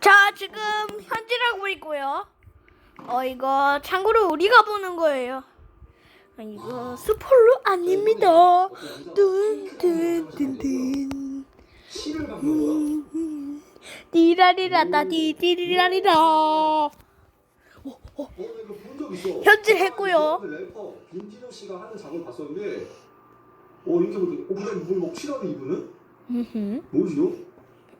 자, 지금 현질하고 있고요. 어, 이거 참고로 우리가 보는 거예요. 아, 이거 스포로 아닙니다. 뚠뚠뚠뚠? 디라리라다 디디리라리라. 어. 현질 했고요. 그 래퍼 김진호 씨가 하는 작업을 봤었는데, 어 이렇게 보더니, 어 근데 뭘 먹칠하는 이분은? 뭐지요?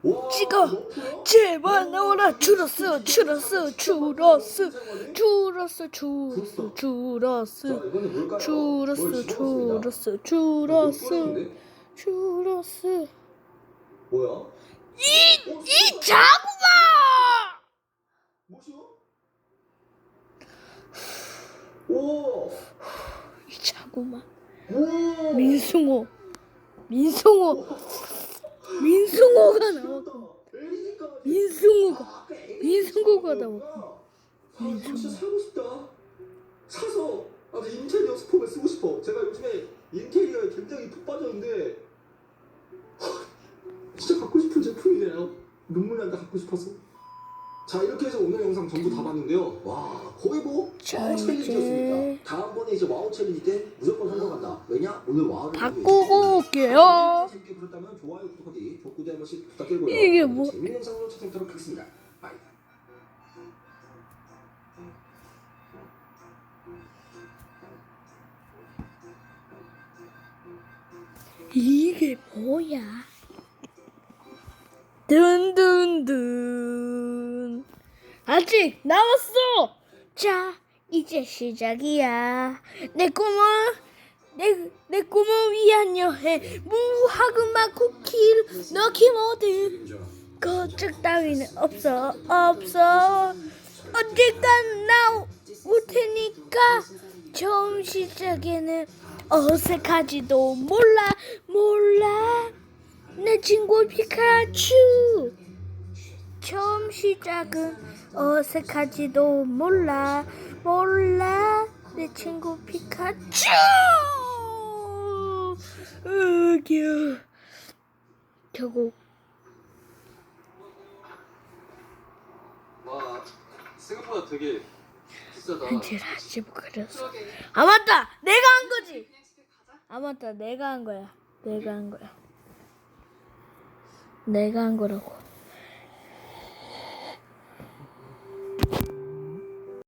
와, 찍어. 제발 나와라 추러스 추러스 추러스 추러스 추러스 자, 추러스 이거는 뭘까요? 추러스 뭘 집어넣습니다. 추러스 어, 추러스 뭐 추러스 뭐야? 이, 어, 이 오, 민승호 민승호 민승호가 나왔고 민승호가 민승호가 나왔고 아, 진짜 사고 싶다. 사서 나도 인테리어 스포를 쓰고 싶어. 제가 요즘에 인테리어에 굉장히 푹 빠졌는데 하, 진짜 갖고 싶은 제품이네요. 눈물 난다 갖고 싶어서. 자 이렇게 해서 오늘 영상 전부 다 봤는데요. 와 거의 뭐 자, 와우 챌린지였습니다. 다음번에 이제 와우 챌린지 때 무조건 성공한다. 왜냐 오늘 와우를 바꾸고 올게요 재밌게 보셨다면 좋아요 구독하기 족구대 한 번씩 부탁드리고요. 이게 뭐- 재밌는 영상으로 찾아뵙도록 하겠습니다. 바이. 이게 뭐야? 든든든 아직 남았어. 자, 이제 시작이야. 내 꿈은 내, 내 꿈을 위한 여행 무화과맛 쿠키를 넣기 모든. 거적 따위는 없어 없어. 언젠간 나올 테니까 처음 시작에는 어색하지도 몰라 몰라. 내 친구 피카츄 처음 시작은 어색하지도 몰라. 몰라. 내 친구 피카츄! 으겨 저거 와 생각보다 되게 비싸다. 현지라 집 그렸어. 아 맞다! 내가 한 거지! 아 맞다. 내가 한 거야. 내가 한 거야. 내가 한 거라고